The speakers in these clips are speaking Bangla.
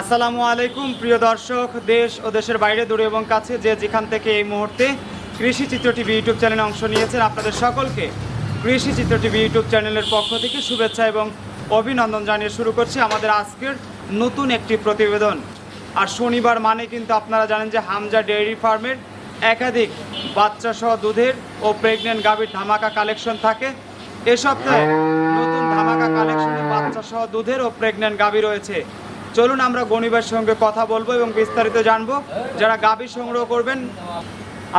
আসসালামু আলাইকুম, প্রিয় দর্শক, দেশ ও দেশের বাইরে, দূরে এবং কাছে যে যেখান থেকে এই মুহূর্তে কৃষি চিত্র টিভি ইউটিউব চ্যানেলে অংশ নিয়েছেন আপনাদের সকলকে কৃষি চিত্র টিভি ইউটিউব চ্যানেলের পক্ষ থেকে শুভেচ্ছা এবং অভিনন্দন জানিয়ে শুরু করছি আমাদের আজকের নতুন একটি প্রতিবেদন। আর শনিবার মানে কিন্তু আপনারা জানেন যে হামজা ডেয়ারি ফার্মের একাধিক বাচ্চা সহ দুধের ও প্রেগনেন্ট গাভীর ধামাকা কালেকশন থাকে। এ সপ্তাহে নতুন ধামাকা কালেকশনে বাচ্চা সহ দুধের ও প্রেগনেন্ট গাভী রয়েছে। চলুন আমরা গণিবের সঙ্গে কথা বলব এবং বিস্তারিত জানব। যারা গাভী সংগ্রহ করবেন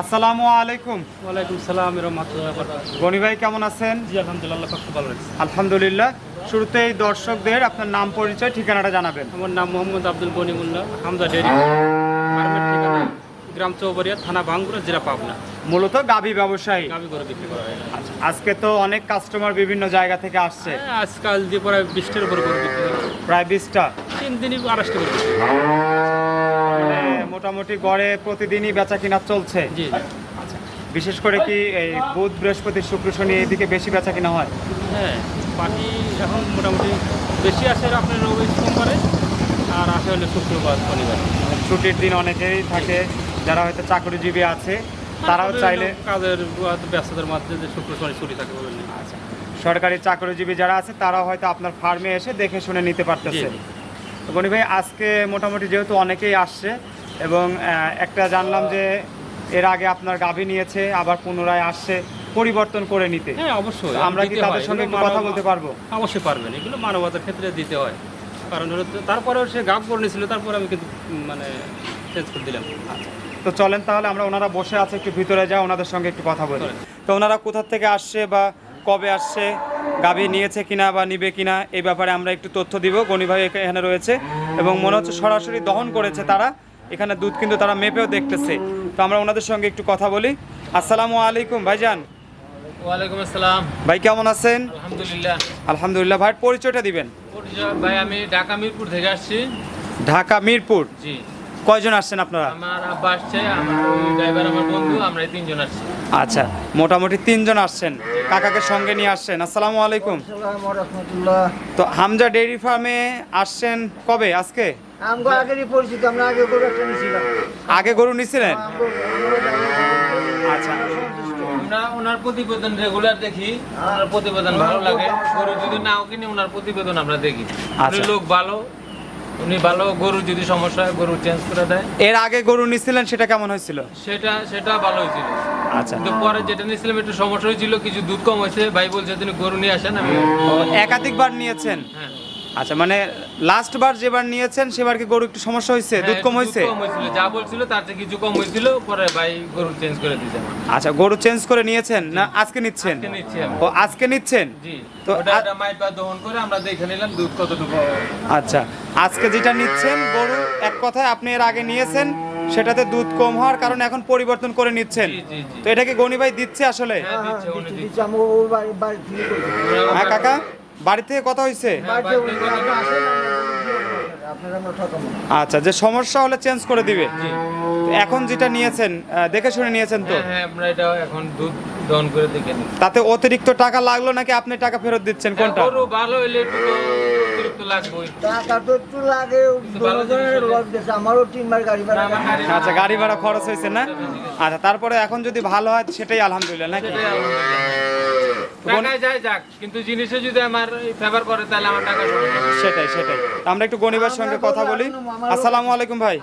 আসসালামু আলাইকুম। ওয়ালাইকুম সালাম গণি ভাই কেমন আছেন? জি আলহামদুলিল্লাহ ভালো লাগছে আলহামদুলিল্লাহ। শুরুতেই দর্শকদের আপনার নাম পরিচয় ঠিকানাটা জানাবেন। আমার নাম মোহাম্মদ আব্দুল গনিমুল্লাহ হামদা ডেরি গ্রাম চৌবাড়িয়া থানা ভাঙ্গুরা জেলা পাবনা। মূলত গাভী ব্যবসায়ী। বিক্রি করা হয়। আচ্ছা, আজকে তো অনেক কাস্টমার বিভিন্ন জায়গা থেকে আসছে। হ্যাঁ, আজকাল যে প্রায় বিশটার উপরে করে বিক্রি প্রায় বিশটা? তিন দিনই আড়াইশটা হয়। মানে মোটামুটি গড়ে প্রতিদিনই বেচা কিনা চলছে। জি বিশেষ করে কি এই বুধ বৃহস্পতি শুক্র শনি এইদিকে বেশি বেচা কিনা হয়? হ্যাঁ বাকি এখন মোটামুটি বেশি আসে আপনার রবি সোমবারে আর আসে হলে শুক্রবার শনিবার। ছুটির দিন অনেকেই থাকে যারা হয়তো চাকরিজীবী আছে তারাও চাইলে কাজের ব্যস্ততার মাধ্যমে যে শুক্র শনি ছুটি থাকে আচ্ছা। সরকারি চাকরিজীবী যারা আছে তারাও হয়তো আপনার ফার্মে এসে দেখে শুনে নিতে পারতেছে। গনি ভাই আজকে মোটামুটি যেহেতু অনেকেই আসছে এবং একটা জানলাম যে এর আগে আপনার গাভী নিয়েছে আবার পুনরায় আসছে পরিবর্তন করে নিতে। হ্যাঁ অবশ্যই। আমরা কি তাদের সঙ্গে কথা বলতে পারব? অবশ্যই পারবেন। এগুলো মানবতার ক্ষেত্রে দিতে হয়। কারণ হলো তারপরেও সে গাভ করে নিয়েছিল তারপরে আমি কিন্তু মানে চেঞ্জ করে দিলাম। তো চলেন তাহলে আমরা ওনারা বসে আছে একটু ভিতরে যাই ওনাদের সঙ্গে একটু কথা বলি। তো ওনারা কোথার থেকে আসছে বা কবে আসছে গাভী নিয়েছে কিনা বা নিবে কিনা এই ব্যাপারে আমরা একটু তথ্য দিব। গণি ভাই এখানে রয়েছে এবং মনে হচ্ছে সরাসরি দহন করেছে তারা। এখানে দুধ কিন্তু তারা মেপেও দেখতেছে। তো আমরা ওনাদের সঙ্গে একটু কথা বলি। আসসালামু আলাইকুম ভাইজান। ওয়ালাইকুম আসসালাম। ভাই কেমন আছেন? আলহামদুলিল্লাহ। আলহামদুলিল্লাহ ভাই পরিচয়টা দিবেন। ভাই আমি ঢাকা মিরপুর থেকে আসছি। ঢাকা মিরপুর? জি। কয়জন আসছেন আপনারা? আমার আব্বা আসছে আমার ড্রাইভার আমার বন্ধু আমরা তিনজন আসছি। আচ্ছা মোটামুটি তিনজন আসছেন। কাকাকে সঙ্গে নিয়ে আসছেন। আসসালামু আলাইকুম। তো হামজা ডেইরি ফার্মে আসছেন কবে? আজকে? আমগো আগেরই পরিচিত আগে গরু নিছিলেন? জানি- আচ্ছা। আমরা ওনার প্রতিবেদন রেগুলার দেখি ওনার প্রতিবেদন ভালো লাগে। গরু যদি নাও কিনি ওনার প্রতিবেদন আমরা দেখি। আচ্ছা। লোক ভালো উনি ভালো গরু যদি সমস্যা হয় গরু চেঞ্জ করে দেয়। এর আগে গরু নিছিলেন সেটা কেমন হয়েছিল? সেটা সেটা ভালো হয়েছিল। আচ্ছা। কিন্তু পরে যেটা নিয়েছিলাম একটু সমস্যা হয়েছিল কিছু দুধ কম হয়েছে। ভাই বলছে তিনি গরু নিয়ে আসেন আমি একাধিকবার নিয়েছেন? হ্যাঁ। আচ্ছা মানে লাস্ট বার যেবার নিয়েছেন সেবার কি গরু একটু সমস্যা হয়েছে? দুধ হ্যাঁ, কম হয়েছে? কম হয়েছিল যা বলছিল তার থেকে কিছু কম হয়েছিল পরে ভাই গরু চেঞ্জ করে দিয়েছে আমার। আচ্ছা গরু চেঞ্জ করে নিয়েছেন না আজকে নিচ্ছেন? ও আজকে নিচ্ছেন? জি তো একটা মাইপা দহন করে আমরা দেখে নিলাম দুধ কতটুকু আচ্ছা আজকে যেটা নিচ্ছেন গরু এক কথায় আপনি এর আগে নিয়েছেন সেটাতে দুধ কম হওয়ার কারণে এখন পরিবর্তন করে নিচ্ছেন। জি জি জি। তো এটা কি গনি ভাই দিচ্ছে আসলে? হ্যাঁ হ্যাঁ, দিচ্ছে উনি দিচ্ছে দিচ্ছি, ওই বাড়ি- বাড়ি থেকে করেছি। হ্যাঁ কাকা? বাড়ি থেকে কথা হয়েছে? হ্যাঁ। আচ্ছা যে সমস্যা হলে চেঞ্জ করে দিবে। এখন যেটা নিয়েছেন দেখে শুনে নিয়েছেন তো? হ্যাঁ হ্যাঁ আমরা এটা এখন দুধ দহন করে দেখে তাতে অতিরিক্ত টাকা লাগল নাকি আপনি টাকা ফেরত দিচ্ছেন? কোনটা? ভালো হইলে একটু তো অতিরিক্ত লাগবেই টাকা তো একটু লাগে ভালো জিনিস দুজনের হলে- লস গেছে আমারও তিনবার গাড়ি ভাড়া আচ্ছা গাড়ি ভাড়া খরচ হয়েছে না আচ্ছা তারপরে এখন যদি ভালো হয় সেটাই আলহামদুলিল্লাহ নাকি সেটাই টাকায় যায় যাক কিন্তু জিনিসে যদি আমার ফেভার করে তাহলে আমার টাকা সেটাই সেটাই আমরা একটু গনিবার সঙ্গে কথা বলি আসসালামু আলাইকুম ভাই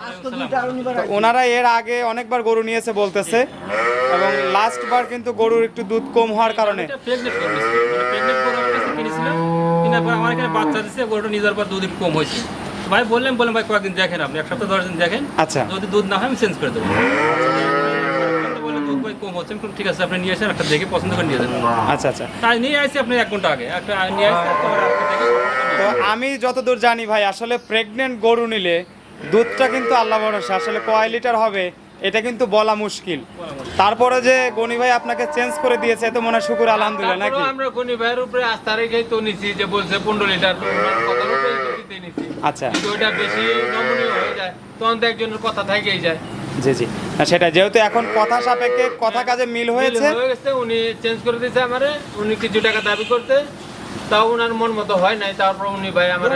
ওনারা এর আগে অনেকবার গরু নিয়েছে বলতেছে এবং লাস্ট বার কিন্তু গরুর একটু দুধ কম হওয়ার কারণে প্রেগনেন্ট মানে কিনেছিলাম কেনার পর আমার এখানে বাচ্চা দিচ্ছে গরুটা নিজের পর দুদিন কম হয়েছে। ভাই বললেন ভাই কয়েকদিন দেখেন আপনি এক সপ্তাহ দশ দিন দেখেন। আচ্ছা। যদি দুধ না হয় আমি চেঞ্জ করে দেবো। কম হচ্ছে। আমি ঠিক আছে আপনি নিয়ে আসেন একটা দেখে পছন্দ করে নিয়ে যাবেন। আচ্ছা আচ্ছা। তাই নিয়ে আসছি আপনি এক ঘণ্টা আগে। একটা নিয়ে আসছি তো আমি যতদূর জানি ভাই আসলে প্রেগনেন্ট গরু নিলে দুধটা কিন্তু আল্লাহ ভরসা। আসলে কয় লিটার হবে? এটা কিন্তু বলা মুশকিল। তারপরে যে গনি ভাই আপনাকে চেঞ্জ করে দিয়েছে এত মনে হয় শুকুর আলহামদুলিল্লাহ নাকি? আমরা গনি ভাইয়ের উপরে আস্থা রেখেই তো নিছি যে বলছে পনেরো লিটার। আচ্ছা। কিন্তু ওইটা বেশি নমনীয় হয়ে যায় তখন তো একজনের কথা থাকেই যায়। জি জি। না, সেটা যেহেতু এখন কথা সাপেক্ষে কথা কাজে মিল হয়েছে। হয়ে গেছে উনি চেঞ্জ করে দিয়েছে আমারে উনি কিছু টাকা দাবি করতে তাও ওনার মন মতো হয় নাই তারপর উনি ভাই আমার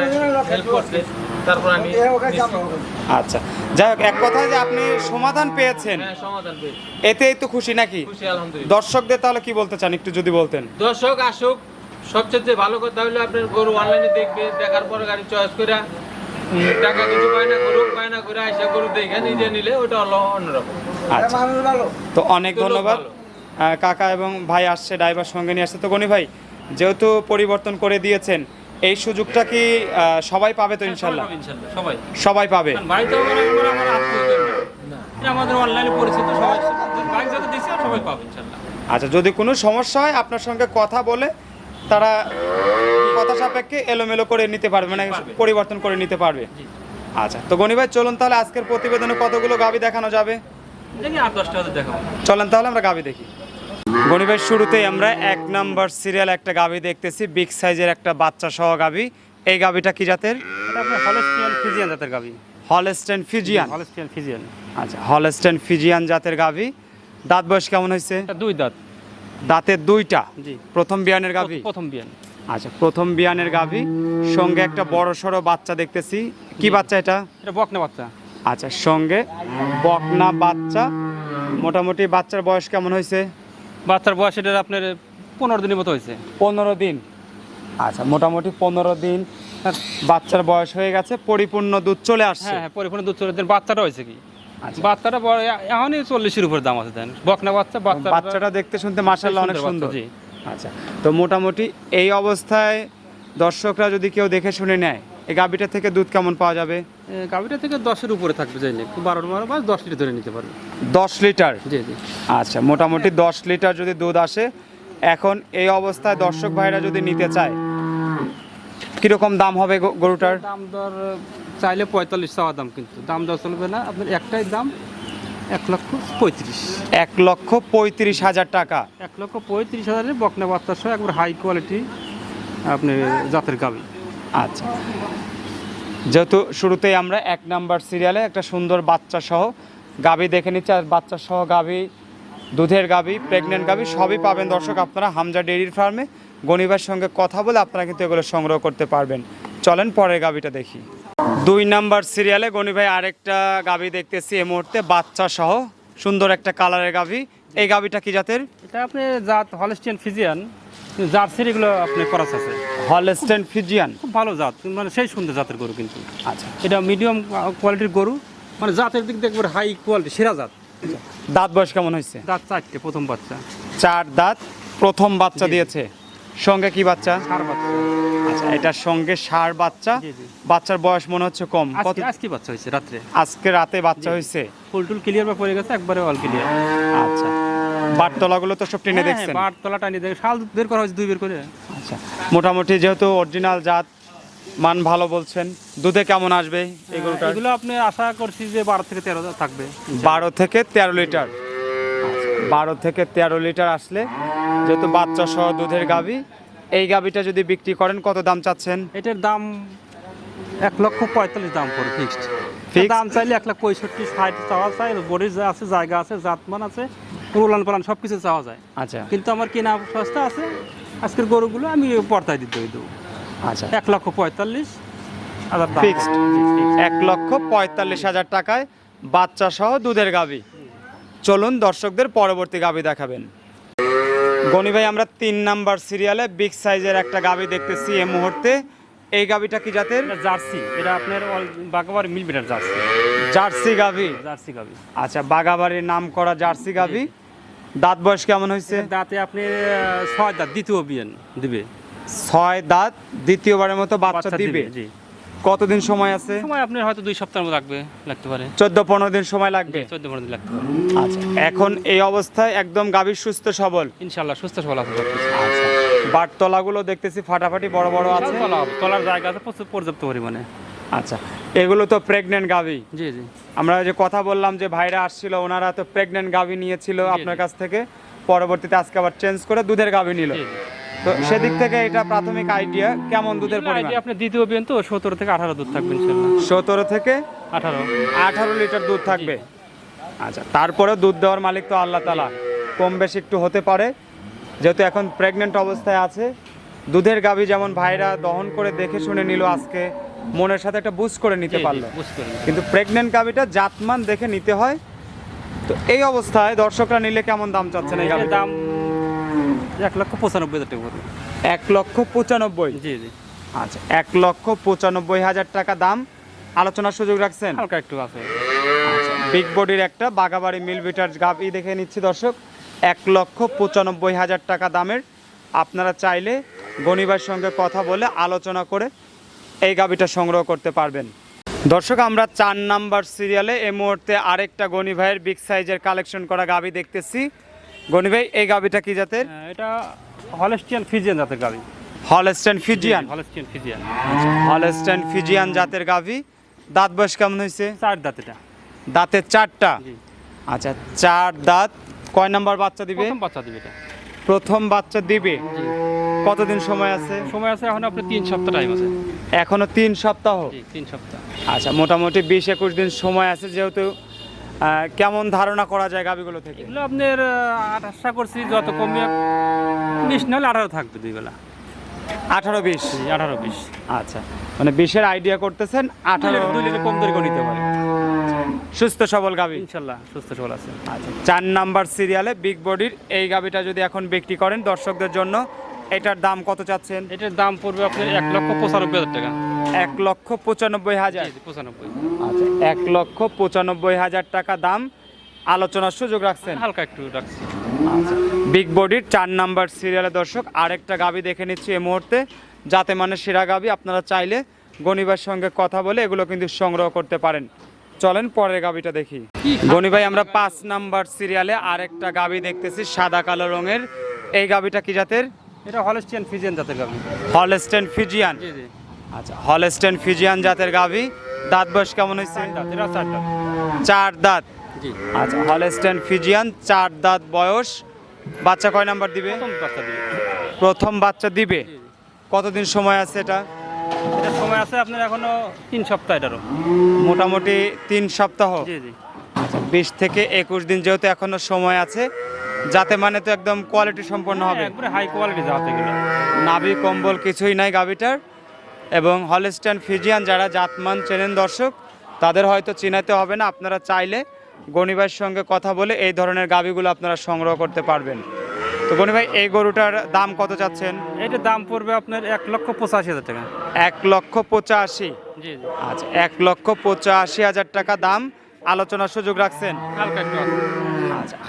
হেল্প করছে। তারপর আমি আচ্ছা যাই হোক এক কথায় যে আপনি সমাধান পেয়েছেন হ্যাঁ সমাধান পেয়েছি। এতেই তো খুশি নাকি? খুশি আলহামদুলিল্লাহ। দর্শকদের তাহলে কি বলতে চান একটু যদি বলতেন? দর্শক আসুক সবচেয়ে ভালো কথা হলো আপনার গরু অনলাইনে দেখবে দেখার পরে গাড়ি চয়েস করে টাকা কিছু পায় না গরু পায় না করে আইসা গরু দেখে নিজে নিলে ওটা হলো অন্যরকম। আচ্ছা। তো অনেক ধন্যবাদ। কাকা এবং ভাই আসছে ড্রাইভার সঙ্গে নিয়ে আসছে। তো গনি ভাই যেহেতু পরিবর্তন করে দিয়েছেন এই সুযোগটা কি সবাই পাবে তো ইনশাল্লাহ? সবাই সবাই। সবাই পাবে? আমাদের অনলাইনে পরিচিত সবাই। বাইক যত সবাই পাবে ইনশাল্লাহ। আচ্ছা যদি কোনো সমস্যা হয় আপনার সঙ্গে কথা বলে তারা কথা সাপেক্ষে এলোমেলো করে নিতে পারবে মানে পরিবর্তন করে নিতে পারবে। আচ্ছা তো গনি ভাই চলুন তাহলে আজকের প্রতিবেদনে কতগুলো গাবি দেখানো যাবে? চলেন তাহলে আমরা গাবি দেখি। ভাই শুরুতেই আমরা এক নাম্বার সিরিয়াল একটা গাবি দেখতেছি বিগ সাইজের একটা বাচ্চা সহ গাবি। এই গাবিটা কি জাতের? হলস্টিয়ান ফিজিয়ান জাতের গাবি। হলস্টেন ফিজিয়ান হলস্টিয়ান ফিজিয়ান আচ্ছা হলস্টেন ফিজিয়ান জাতের গাবি। দাঁত বয়স কেমন হয়েছে? দুই দাঁত। দাঁতের দুইটা? জি। প্রথম বিয়ানের গাবি? প্রথম বিয়ান। আচ্ছা প্রথম বিয়ানের গাভী সঙ্গে একটা বড় সড়ো বাচ্চা দেখতেছি। কি বাচ্চা এটা? এটা বকনা বাচ্চা। আচ্ছা সঙ্গে বকনা বাচ্চা। মোটামুটি বাচ্চার বয়স কেমন হয়েছে? বাচ্চার বয়স এটা আপনার পনেরো দিনের মতো হয়েছে। পনেরো দিন। আচ্ছা মোটামুটি পনেরো দিন। বাচ্চার বয়স হয়ে গেছে পরিপূর্ণ দুধ চলে আসছে। হ্যাঁ হ্যাঁ পরিপূর্ণ দুধ চলে দেন বাচ্চাটা হয়েছে কি? আচ্ছা। বাচ্চাটা বড় এখনই চল্লিশের উপর দাম আছে দেন। বকনা বাচ্চা বাচ্চা বাচ্চাটা দেখতে শুনতে মার্শাল্লাহ অনেক সুন্দর জি। আচ্ছা তো মোটামুটি এই অবস্থায় দর্শকরা যদি কেউ দেখে শুনে নেয় এই গাভীটা থেকে দুধ কেমন পাওয়া যাবে? গাভীটা থেকে দশের উপরে থাকবে চাইলে। একটু বারোর বারো বা দশ লিটার ধরে নিতে পারবে। দশ লিটার? জি জি। আচ্ছা মোটামুটি দশ লিটার যদি দুধ আসে এখন এই অবস্থায় দর্শক ভাইরা যদি নিতে চায় কীরকম দাম হবে গরুটার? দাম দর চাইলে পঁয়তাল্লিশ চাওয়া দাম কিন্তু। দাম দর চলবে না আপনার একটাই দাম এক লক্ষ পঁয়ত্রিশ। এক লক্ষ পঁয়ত্রিশ হাজার টাকা। এক লক্ষ পঁয়ত্রিশ হাজারের বকনা বাচ্চা সহ একবার হাই কোয়ালিটি আপনি জাতের গাবি আচ্ছা। যেহেতু শুরুতেই আমরা এক নাম্বার সিরিয়ালে একটা সুন্দর বাচ্চা সহ গাবি দেখে নিচ্ছি, আর বাচ্চা সহ গাবি দুধের গাবি প্রেগনেন্ট গাবি সবই পাবেন। দর্শক, আপনারা হামজা ডেইরির ফার্মে গণিবার সঙ্গে কথা বলে আপনারা কিন্তু এগুলো সংগ্রহ করতে পারবেন। চলেন পরের গাবিটা দেখি। দুই নাম্বার সিরিয়ালে গনি ভাই আরেকটা গাবি দেখতেছি এই মুহূর্তে, বাচ্চা সহ সুন্দর একটা কালারের গাবি এই গাবিটা কি জাতের? এটা আপনি জাত হলস্টিয়ান ফিজিয়ান জার্সির এগুলো আপনি করাস আছে। হলস্টেন ফিজিয়ান খুব ভালো জাত মানে সেই সুন্দর জাতের গরু কিন্তু। আচ্ছা। এটা মিডিয়াম কোয়ালিটির গরু মানে জাতের দিক দিয়ে একবার হাই কোয়ালিটি সেরা জাত। দাঁত বয়স কেমন হয়েছে? দাঁত চারটে প্রথম বাচ্চা। চার দাঁত প্রথম বাচ্চা দিয়েছে। সঙ্গে কি বাচ্চা? আচ্ছা এটার সঙ্গে ষাঁড় বাচ্চা। বাচ্চার বয়স মনে হচ্ছে কম। আজকে বাচ্চা হয়েছে রাত্রে। আজকে রাতে বাচ্চা হয়েছে? ফুলটুল ক্লিয়ার বা পড়ে গেছে একবারে অল ক্লিয়ার আচ্ছা। বাটতলাগুলো তো সব টেনে দেখছেন? বাট তলা টানি দেখে শাল বের করা হয়েছে দুই বের করে। আচ্ছা। মোটামুটি যেহেতু অরিজিনাল জাত মান ভালো বলছেন দুধে কেমন আসবে এই গরুটার? এগুলো আপনি আশা করছি যে বারো থেকে তেরো থাকবে। বারো থেকে তেরো লিটার। বারো থেকে তেরো লিটার আসলে যেহেতু বাচ্চা সহ দুধের গাভী এই গাভীটা যদি বিক্রি করেন কত দাম চাচ্ছেন? এটার দাম এক লক্ষ পঁয়তাল্লিশ দাম পড়ে ফিক্সড? দাম চাইলে এক লাখ পঁয়ষট্টি ষাট চাওয়া যায় বডির যা আছে জায়গা আছে জাতমান আছে উলান পালান সব কিছু চাওয়া যায়। আচ্ছা। কিন্তু আমার কেনা সস্তা আছে আজকের গরুগুলো আমি পর্তায় দিতে দেবো আচ্ছা। এক লক্ষ পঁয়তাল্লিশ হাজার fixed। এক লক্ষ পঁয়তাল্লিশ হাজার টাকায় বাচ্চা সহ দুধের গাভী চলুন দর্শকদের পরবর্তী গাবি দেখাবেন। গনি ভাই আমরা তিন নাম্বার সিরিয়ালে বিগ সাইজের একটা গাবি দেখতেছি এই মুহূর্তে। এই গাবিটা কি জাতের? জার্সি। এটা আপনার বাগাবার মিল বিটার জার্সি। জার্সি গাভী জার্সি গাবি। আচ্ছা বাগাবাড়ির নাম করা জার্সি গাভী দাঁত বয়স কেমন হয়েছে? দাঁতে আপনি ছয় দাঁত দ্বিতীয় বিয়ান দিবে। ছয় দাঁত দ্বিতীয়বারের মতো বাচ্চা দিবে জি। কতদিন সময় আছে? সময় আপনার হয়তো দুই সপ্তাহের মতো লাগবে লাগতে পারে। চোদ্দ পনেরো দিন সময় লাগবে? চোদ্দ পনেরো দিন লাগতে পারে। আচ্ছা এখন এই অবস্থায় একদম গাভীর সুস্থ সবল? ইনশাল্লাহ সুস্থ সবল আছে সব কিছু আচ্ছা দেখতেছি ফাটাফাটি বড় বড় আছে। তলা তলার জায়গা আছে প্রচুর পর্যাপ্ত পরিমাণে। আচ্ছা এগুলো তো প্রেগনেন্ট গাভী? জি জি। আমরা যে কথা বললাম যে ভাইরা আসছিল ওনারা তো প্রেগনেন্ট গাভী নিয়েছিল আপনার কাছ থেকে। পরবর্তীতে আজকে আবার চেঞ্জ করে দুধের গাভী নিল। তো সেদিক থেকে এটা প্রাথমিক আইডিয়া কেমন দুধের পরিমাণ? আপনার দ্বিতীয় বিয়ান তো সতেরো থেকে আঠারো দুধ থাকবে সতেরো থেকে আঠারো। আঠারো লিটার দুধ থাকবে। আচ্ছা তারপরে দুধ দেওয়ার মালিক তো আল্লাহ তালা কম বেশি একটু হতে পারে। যেহেতু এখন প্রেগনেন্ট অবস্থায় আছে দুধের গাভী যেমন ভাইরা দহন করে দেখে শুনে নিল আজকে মনের সাথে একটা বুঝ করে নিতে পারল। কিন্তু প্রেগনেন্ট গাভিটা জাতমান দেখে নিতে হয়। তো এই অবস্থায় দর্শকরা নিলে কেমন দাম চাচ্ছেন এই এটার দাম এক লক্ষ পঁচানব্বই হাজার টাকা এক লক্ষ পঁচানব্বই? জি জি। আচ্ছা এক লক্ষ পঁচানব্বই হাজার টাকা দাম। আলোচনার সুযোগ রাখছেন? হালকা একটু আছে। বিগ বডির একটা বাগাবাড়ি মিল বিটার গাভি দেখে নিচ্ছি দর্শক। এক লক্ষ পঁচানব্বই হাজার টাকা দামের। আপনারা চাইলে গণিবার সঙ্গে কথা বলে আলোচনা করে এই গাভিটা সংগ্রহ করতে পারবেন। দর্শক আমরা চার নাম্বার সিরিয়ালে এই মুহূর্তে আরেকটা গণি ভাইয়ের বিগ সাইজের কালেকশন করা গাভি দেখতেছি। গণি ভাই এই গাভিটা কি জাতের? হ্যাঁ, এটা হলেস্টিয়ান ফিজিয়ান জাতের গাবি। Holstein Friesian? Holstein Friesian. Holstein Friesian জাতের গাভি দাঁত বয়স কেমন হয়েছে? চার দাঁত এটা। দাঁতের চারটা? আচ্ছা চার দাঁত। কয় নাম্বার বাচ্চা দিবে? প্রথম বাচ্চা দিবে এটা। প্রথম বাচ্চা দিবে? কতদিন সময় আছে? সময় আছে এখন আপনার তিন সপ্তাহ টাইম আছে। এখনও তিন সপ্তাহ? তিন সপ্তাহ। আচ্ছা মোটামুটি বিশ একুশ দিন সময় আছে যেহেতু কেমন ধারণা করা যায় গাভিগুলো থেকে? এগুলো আপনার আশা করছি যত কমে বিশ নাহলে আঠারো থাকবে দুই বেলা। আঠারো বিশ? আঠারো বিশ। আচ্ছা মানে বিশের আইডিয়া করতেছেন আঠারো দুই লিটার কম দরে করে নিতে পারে। সুস্থ সবল গাভি ইনশাল্লাহ সুস্থ সবল আছে। আচ্ছা চার নাম্বার সিরিয়ালে বিগ বডির এই গাভিটা যদি এখন বিক্রি করেন দর্শকদের জন্য এটার দাম কত চাচ্ছেন? এটার দাম পড়বে আপনার এক লক্ষ পঁচানব্বই হাজার টাকা। এক লক্ষ পঁচানব্বই হাজার? পঁচানব্বই। আচ্ছা এক লক্ষ পঁচানব্বই হাজার টাকা দাম আলোচনার সুযোগ রাখছেন। হালকা একটু রাখছি। বিগ বডির চার নাম্বার সিরিয়ালে দর্শক আরেকটা গাবি দেখে নিচ্ছি এই মুহূর্তে। যাতে মানে সেরা গাবি আপনারা চাইলে গনিবার সঙ্গে কথা বলে এগুলো কিন্তু সংগ্রহ করতে পারেন। চলেন পরের গাবিটা দেখি। গনি ভাই আমরা পাঁচ নাম্বার সিরিয়ালে আরেকটা গাবি দেখতেছি সাদা কালো রঙের। এই গাবিটা কি জাতের? এটা ফিজিয়ান জাতের হলস্টেন ফিজিয়ান জি জি। আচ্ছা হলস্টেন ফিজিয়ান জাতের দাঁত বয়স কেমন হয়েছে? চার দাঁত এটা চার দাঁত। চার দাঁত। জি। আচ্ছা হলস্টেন ফিজিয়ান চার দাঁত বয়স। বাচ্চা কয় নাম্বার দিবে? প্রথম বাচ্চা দিবে। প্রথম বাচ্চা দিবে। জি জি। কতদিন সময় আছে এটা সময় আছে আপনার এখনও তিন সপ্তাহ এটারও। মোটামুটি তিন সপ্তাহ। জি জি। বিশ থেকে একুশ দিন যেহেতু এখনও সময় আছে যাতে মানে তো একদম কোয়ালিটি সম্পন্ন হবে। একবারে হাই কোয়ালিটি এগুলো। নাভি কম্বল কিছুই নাই গাভিটার। এবং হলস্টাইন ফিজিয়ান যারা জাতমান চেনেন দর্শক তাদের হয়তো চিনাতে হবে না আপনারা চাইলে গণিবার সঙ্গে কথা বলে এই ধরনের গাভিগুলো আপনারা সংগ্রহ করতে পারবেন। তো গণি ভাই এই গরুটার দাম কত চাচ্ছেন? এটার দাম পড়বে আপনার এক লক্ষ পঁচাশি হাজার টাকা। এক লক্ষ পঁচাশি। আচ্ছা এক লক্ষ পঁচাশি হাজার টাকা দাম। আলোচনার সুযোগ রাখছেন। হালকা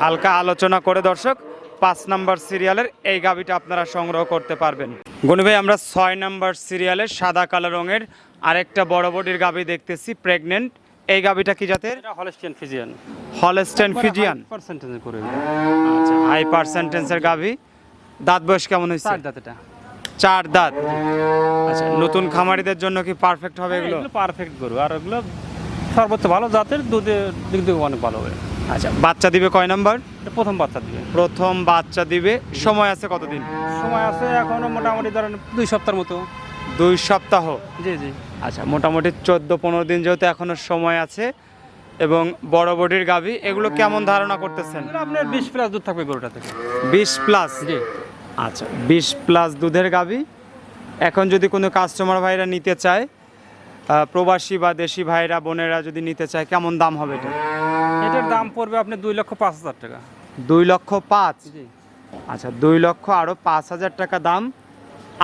হালকা আলোচনা করে দর্শক পাঁচ নাম্বার সিরিয়ালের এই গাবিটা আপনারা সংগ্রহ করতে পারবেন। গনি ভাই আমরা ছয় নাম্বার সিরিয়ালের সাদা কালো রঙের আরেকটা বড় বডির গাবি দেখতেছি প্রেগনেন্ট এই গাবিটা কি জাতের? এটা Holstein Friesian Holstein Friesian percentage করে। আচ্ছা হাই পার্সেন্টেন্সের গাবি। দাঁত বয়স কেমন হয়েছে? চার দাঁত এটা। চার দাঁত। আচ্ছা নতুন খামারিদের জন্য কি পারফেক্ট হবে এগুলো? এগুলো পারফেক্ট গরু আর এগুলো সর্বোচ্চ ভালো জাতের দুধের দিক থেকে অনেক ভালো হবে আচ্ছা বাচ্চা দিবে কয় নাম্বার? প্রথম বাচ্চা দিবে। প্রথম বাচ্চা দিবে। সময় আছে কতদিন? সময় আছে এখনও মোটামুটি ধরেন দুই সপ্তাহের মতো। দুই সপ্তাহ? জি জি। আচ্ছা মোটামুটি চোদ্দ পনেরো দিন যেহেতু এখনও সময় আছে এবং বড় বডির গাভি এগুলো কেমন ধারণা করতেছেন? আপনার বিশ প্লাস দুধ থাকবে গরুটা থেকে। বিশ প্লাস জি। আচ্ছা বিশ প্লাস দুধের গাভি। এখন যদি কোনো কাস্টমার ভাইরা নিতে চায় প্রবাসী বা দেশি ভাইরা বোনেরা যদি নিতে চায় কেমন দাম হবে এটা? এটার দাম পড়বে আপনি দুই লক্ষ পাঁচ হাজার টাকা। দুই লক্ষ পাঁচ? জি। আচ্ছা দুই লক্ষ আরও পাঁচ হাজার টাকা দাম।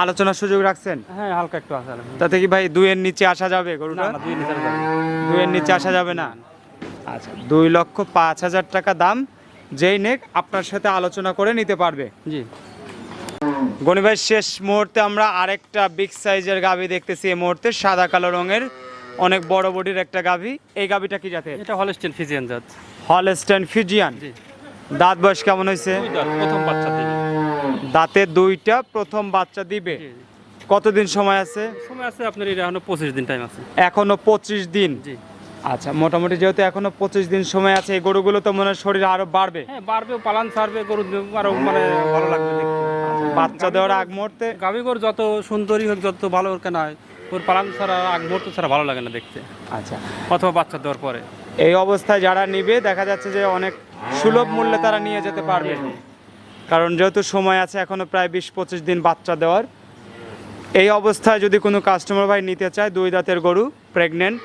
আলোচনার সুযোগ রাখছেন? হ্যাঁ হালকা একটু কি। তাতে কি ভাই দুইয়ের নিচে আসা যাবে গরুটা? দুইয়ের নিচে আসা যাবে না। আচ্ছা দুই লক্ষ পাঁচ হাজার টাকা দাম। যেই নেক আপনার সাথে আলোচনা করে নিতে পারবে। জি। গনি ভাই শেষ মুহূর্তে আমরা আরেকটা বিগ সাইজের গাভি দেখতেছি এই মুহূর্তে সাদা কালো রঙের অনেক বড় বডির একটা গাভি। এই গাভিটা কি জাতের? এটা হলেস্টিয়ান ফিজিয়ান জাত। হলস্টেন ফিজিয়ান জি। দাঁত বয়স কেমন হয়েছে? প্রথম বাচ্চা দিবে। দাঁতে দুইটা প্রথম বাচ্চা দিবে। কতদিন সময় আছে? সময় আছে আপনার এটা এখনও পঁচিশ দিন টাইম আছে। এখনও পঁচিশ দিন। জি। আচ্ছা মোটামুটি যেহেতু এখনও পঁচিশ দিন সময় আছে এই গরুগুলো তো মনে হয় শরীর আরও বাড়বে। হ্যাঁ বাড়বে পালান ছাড়বে গরু আরও মানে ভালো লাগবে বাচ্চা দেওয়ার আগ মুহূর্তে। গাভী গরু যত সুন্দরী হোক যত ভালো হোক কেন হয়? ওর পালান ছাড়া আগ মুহূর্ত ছাড়া ভালো লাগে না দেখতে। আচ্ছা। অথবা বাচ্চা দেওয়ার পরে। এই অবস্থায় যারা নিবে দেখা যাচ্ছে যে অনেক সুলভ মূল্যে তারা নিয়ে যেতে পারবে। কারণ যেহেতু সময় আছে এখনও প্রায় বিশ পঁচিশ দিন বাচ্চা দেওয়ার। এই অবস্থায় যদি কোনো কাস্টমার ভাই নিতে চায় দুই দাঁতের গরু প্রেগনেন্ট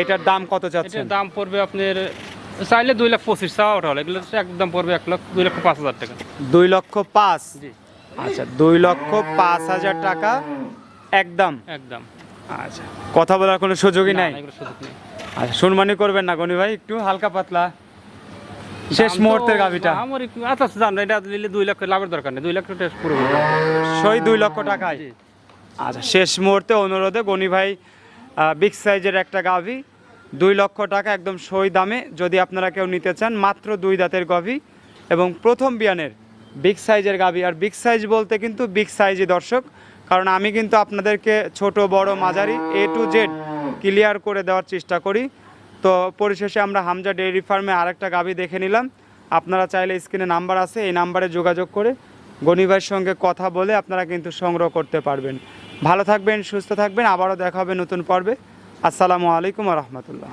এটার দাম কত এটার দাম পড়বে আপনার চাইলে দুই লাখ পঁচিশ টাকা ওটা হলো। এগুলো একদম পড়বে এক লাখ দুই লক্ষ পাঁচ হাজার টাকা। দুই লক্ষ পাঁচ? জি। আচ্ছা দুই লক্ষ পাঁচ হাজার টাকা একদম? একদম। আচ্ছা কথা বলার কোনো সুযোগই নাই? আচ্ছা শুনমানি করবেন না গনি ভাই একটু হালকা পাতলা। শেষ মুহূর্তের গাভিটা। আমার একটু আচ্ছা আচ্ছা, জান এটা নিলে দুই লক্ষ লাভের দরকার নেই দুই লক্ষ টাকা পুরো সই দুই লক্ষ টাকায়। আচ্ছা শেষ মুহূর্তে অনুরোধে গনি ভাই বিগ সাইজের একটা গাভি দুই লক্ষ টাকা একদম সই দামে যদি আপনারা কেউ নিতে চান মাত্র দুই দাঁতের গাভি এবং প্রথম বিয়ানের বিগ সাইজের গাভি। আর বিগ সাইজ বলতে কিন্তু বিগ সাইজই দর্শক। কারণ আমি কিন্তু আপনাদেরকে ছোট, বড়, মাঝারি এ টু জেড ক্লিয়ার করে দেওয়ার চেষ্টা করি। তো পরিশেষে আমরা হামজা ডেইরি ফার্মে আরেকটা গাভি দেখে নিলাম। আপনারা চাইলে স্ক্রিনে নাম্বার আছে, এই নাম্বারে যোগাযোগ করে গনিভাইয়ের সঙ্গে কথা বলে আপনারা কিন্তু সংগ্রহ করতে পারবেন। ভালো থাকবেন, সুস্থ থাকবেন। আবারও দেখা হবে নতুন পর্বে। আসসালামু আলাইকুম রহমতুল্লাহ।